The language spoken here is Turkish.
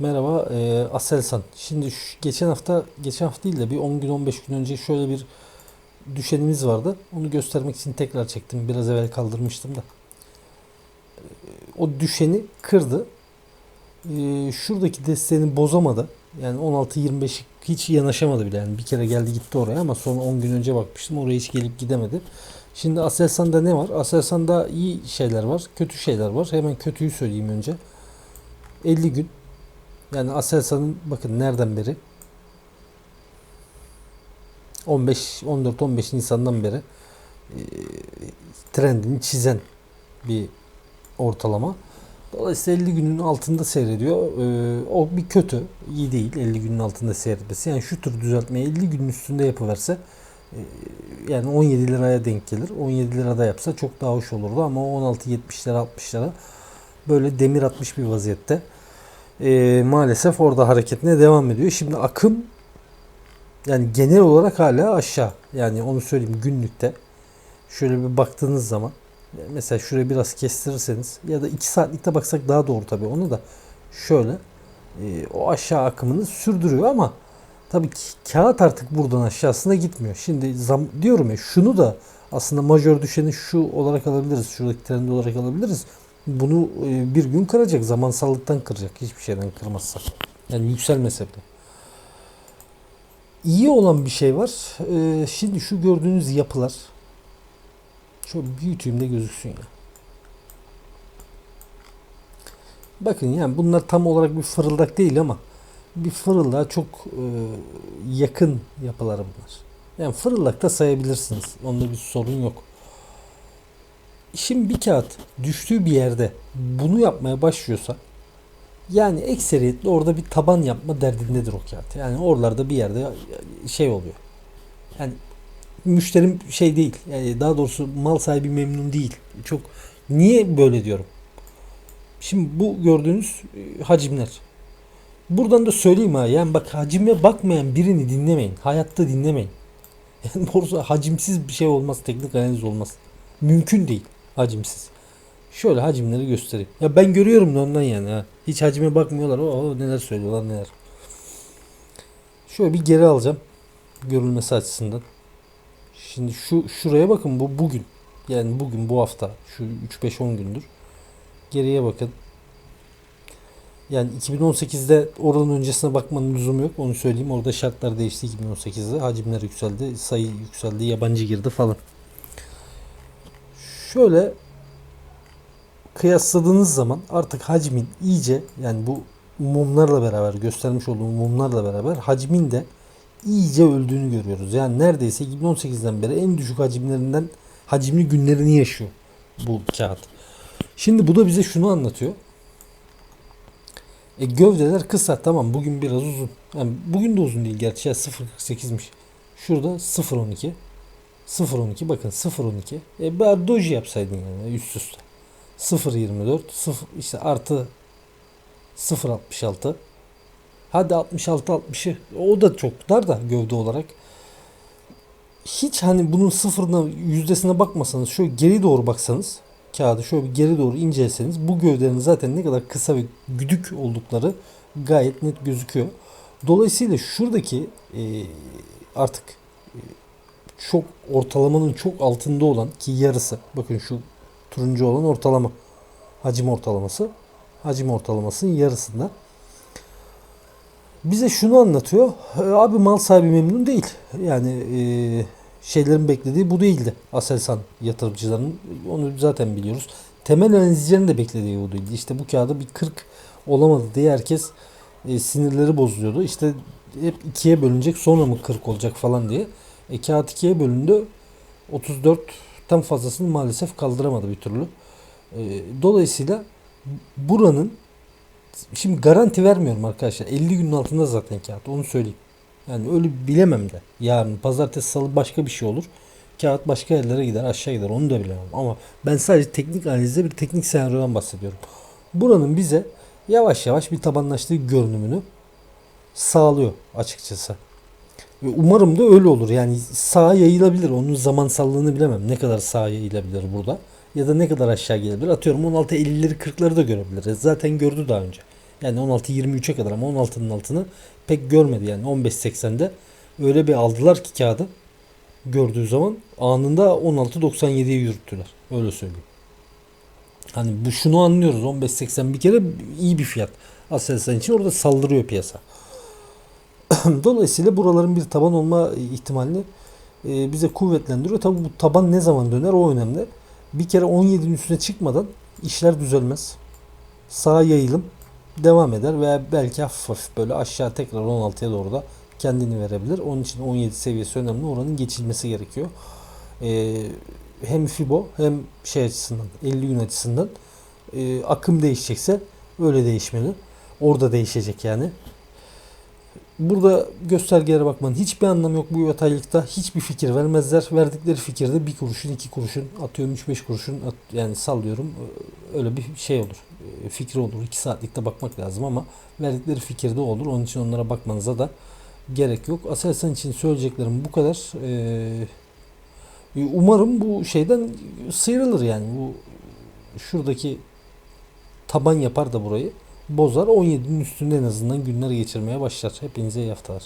Merhaba, e, Aselsan. Şimdi şu, geçen hafta, geçen hafta değil de bir 10 gün 15 gün önce şöyle bir düşenimiz vardı. Onu göstermek için tekrar çektim. Biraz evvel kaldırmıştım da. E, o düşeni kırdı. E, şuradaki desteğini bozamadı. Yani 16-25 hiç yanaşamadı bile. Yani bir kere geldi gitti oraya ama sonra 10 gün önce bakmıştım. Oraya hiç gelip gidemedi. Şimdi Aselsan'da ne var? Aselsan'da iyi şeyler var, kötü şeyler var. Hemen kötüyü söyleyeyim önce. 50 gün yani Aselsan'ın bakın nereden beri 15 14 15 Nisan'dan beri e, trendini çizen bir ortalama. Dolayısıyla 50 günün altında seyrediyor. E, o bir kötü, iyi değil 50 günün altında seyretmesi. Yani şu tür düzeltmeyi 50 günün üstünde yapıverse e, yani 17 liraya denk gelir. 17 lirada yapsa çok daha hoş olurdu ama 16 70'lere 60'lara böyle demir atmış bir vaziyette e, maalesef orada hareketine devam ediyor. Şimdi akım yani genel olarak hala aşağı. Yani onu söyleyeyim günlükte. Şöyle bir baktığınız zaman mesela şuraya biraz kestirirseniz ya da 2 saatlikte baksak daha doğru tabii onu da şöyle e, o aşağı akımını sürdürüyor ama tabii ki kağıt artık buradan aşağısına gitmiyor. Şimdi zam, diyorum ya şunu da aslında majör düşeni şu olarak alabiliriz. Şuradaki trend olarak alabiliriz bunu e, bir gün kıracak. Zamansallıktan kıracak. Hiçbir şeyden kırmazsa. Yani yükselmese bile. İyi olan bir şey var. E, şimdi şu gördüğünüz yapılar şöyle büyüteyim de gözüksün ya. Bakın yani bunlar tam olarak bir fırıldak değil ama bir fırıldağa çok e, yakın yapılar bunlar. Yani fırıldakta sayabilirsiniz. Onda bir sorun yok. Şimdi bir kağıt düştüğü bir yerde bunu yapmaya başlıyorsa yani ekseriyetle orada bir taban yapma derdindedir o kağıt. Yani oralarda bir yerde şey oluyor. Yani müşterim şey değil. Yani daha doğrusu mal sahibi memnun değil. Çok niye böyle diyorum? Şimdi bu gördüğünüz e, hacimler. Buradan da söyleyeyim ha. Yani bak hacime bakmayan birini dinlemeyin. Hayatta dinlemeyin. Yani borsa hacimsiz bir şey olmaz. Teknik analiz olmaz. Mümkün değil hacimsiz. Şöyle hacimleri göstereyim. Ya ben görüyorum da ondan yani ha. Hiç hacime bakmıyorlar. O neler söylüyorlar neler. Şöyle bir geri alacağım. Görülmesi açısından. Şimdi şu şuraya bakın bu bugün. Yani bugün bu hafta şu 3-5-10 gündür. Geriye bakın. Yani 2018'de oranın öncesine bakmanın lüzumu yok. Onu söyleyeyim. Orada şartlar değişti 2018'de. Hacimler yükseldi. Sayı yükseldi. Yabancı girdi falan. Şöyle kıyasladığınız zaman artık hacmin iyice yani bu mumlarla beraber göstermiş olduğum mumlarla beraber hacmin de iyice öldüğünü görüyoruz. Yani neredeyse 2018'den beri en düşük hacimlerinden hacimli günlerini yaşıyor bu kağıt. Şimdi bu da bize şunu anlatıyor. E, gövdeler kısa tamam bugün biraz uzun. Yani bugün de uzun değil gerçi ya 0.48'miş. Şurada 0.12. 0.12 bakın 0.12. E bari doji yapsaydın yani üst üste. 0.24 0 işte artı 0.66 Hadi 66 60'ı o da çok dar da gövde olarak. Hiç hani bunun sıfırına yüzdesine bakmasanız şöyle geri doğru baksanız kağıdı şöyle bir geri doğru inceleseniz bu gövdenin zaten ne kadar kısa ve güdük oldukları gayet net gözüküyor. Dolayısıyla şuradaki e, artık çok ortalamanın çok altında olan ki yarısı bakın şu turuncu olan ortalama hacim ortalaması hacim ortalamasının yarısında. Bize şunu anlatıyor e, abi mal sahibi memnun değil. Yani e, şeylerin beklediği bu değildi. Aselsan yatırımcılarının onu zaten biliyoruz. Temel analizcilerin de beklediği bu değildi. İşte bu kağıda bir 40 olamadı diye herkes e, sinirleri bozuluyordu. İşte hep ikiye bölünecek sonra mı 40 olacak falan diye e, kağıt 2'ye bölündü. 34 tam fazlasını maalesef kaldıramadı bir türlü. E, dolayısıyla buranın şimdi garanti vermiyorum arkadaşlar. 50 günün altında zaten kağıt onu söyleyeyim. Yani öyle bilemem de. Yarın pazartesi salı başka bir şey olur. Kağıt başka yerlere gider aşağı gider onu da bilemem. Ama ben sadece teknik analizde bir teknik senaryodan bahsediyorum. Buranın bize yavaş yavaş bir tabanlaştığı görünümünü sağlıyor açıkçası. Umarım da öyle olur. Yani sağa yayılabilir. Onun zamansallığını bilemem. Ne kadar sağa yayılabilir burada. Ya da ne kadar aşağı gelebilir. Atıyorum 16 50'leri 40'ları da görebiliriz. Zaten gördü daha önce. Yani 16-23'e kadar ama 16'nın altını pek görmedi yani 15.80'de öyle bir aldılar ki kağıdı gördüğü zaman anında 16.97'ye yürüttüler. Öyle söyleyeyim. Hani bu şunu anlıyoruz 15.80 bir kere iyi bir fiyat. Aselsan için orada saldırıyor piyasa. Dolayısıyla buraların bir taban olma ihtimalini e, bize kuvvetlendiriyor. Tabi bu taban ne zaman döner o önemli. Bir kere 17'nin üstüne çıkmadan işler düzelmez. Sağa yayılım devam eder veya belki hafif hafif böyle aşağı tekrar 16'ya doğru da kendini verebilir. Onun için 17 seviyesi önemli. Oranın geçilmesi gerekiyor. E, hem Fibo hem şey açısından 50 gün açısından e, akım değişecekse öyle değişmeli. Orada değişecek yani. Burada göstergelere bakmanın hiçbir anlamı yok bu yataylıkta. Hiçbir fikir vermezler. Verdikleri fikirde bir kuruşun, iki kuruşun, atıyorum 3-5 kuruşun at, yani sallıyorum öyle bir şey olur. E, Fikri olur. 2 saatlikte bakmak lazım ama verdikleri fikirde olur. Onun için onlara bakmanıza da gerek yok. Aselsan için söyleyeceklerim bu kadar. Ee, umarım bu şeyden sıyrılır yani. Bu şuradaki taban yapar da burayı bozar. 17'nin üstünde en azından günler geçirmeye başlar. Hepinize iyi haftalar.